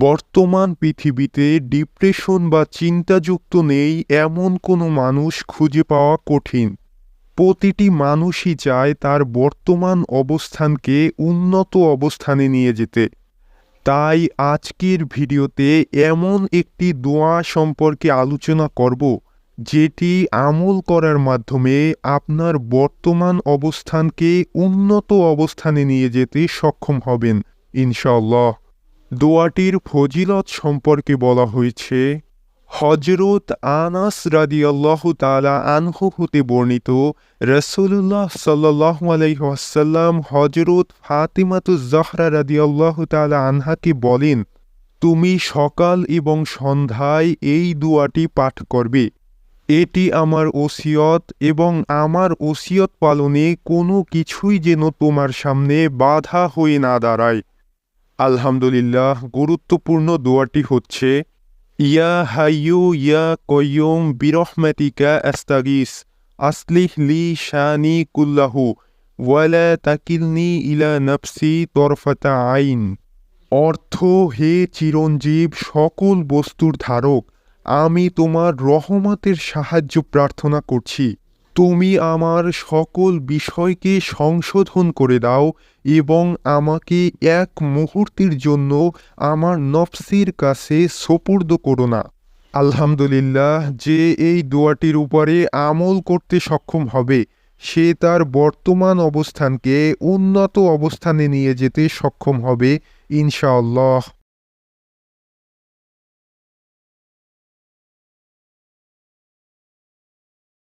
বর্তমান পৃথিবীতে ডিপ্রেশন বা চিন্তাযুক্ত নেই এমন কোনো মানুষ খুঁজে পাওয়া কঠিন। প্রতিটি মানুষই চায় তার বর্তমান অবস্থানকে উন্নত অবস্থানে নিয়ে যেতে। তাই আজকের ভিডিওতে এমন একটি দোয়া সম্পর্কে আলোচনা করব, যেটি আমল করার মাধ্যমে আপনার বর্তমান অবস্থানকে উন্নত অবস্থানে নিয়ে যেতে সক্ষম হবেন ইনশাল্লাহ দোয়াটির ফজিলত সম্পর্কে বলা হয়েছে হজরত আনাস রাদিয়াল্লাহ তালা আনহু হতে বর্ণিত রসুল্লাহ সাল্লাহ আলাইসাল্লাম হজরত ফাতিমাতু জহরা রাদিয়াল্লাহ তালা আনহাকে বলেন, তুমি সকাল এবং সন্ধ্যায় এই দুয়াটি পাঠ করবে। এটি আমার ওসিয়ত এবং আমার ওসিয়ত পালনে কোনো কিছুই যেন তোমার সামনে বাধা হয়ে না দাঁড়ায়। আলহামদুলিল্লাহ, গুরুত্বপূর্ণ দোয়াটি হচ্ছে, ইয়া হাইয়ু ইয়া কয়ুম বিরহমাতিকা আস্তাগিস, আসলিহ লি শানি কুল্লাহু, ওয়ালা তাকিলনি ইলা নফসি তরফাতা আইন। অর্থ, হে চিরঞ্জীব, সকল বস্তুর ধারক, আমি তোমার রহমতের সাহায্য প্রার্থনা করছি। তুমি আমার সকল বিষয়কে সংশোধন করে দাও এবং আমাকে এক মুহূর্তের জন্য আমার নফসির কাছে সোপর্দ করো না। আলহামদুলিল্লাহ, যে এই দোয়াটির উপরে আমল করতে সক্ষম হবে, সে তার বর্তমান অবস্থানকে উন্নত অবস্থানে নিয়ে যেতে সক্ষম হবে, ইনশাআল্লাহ।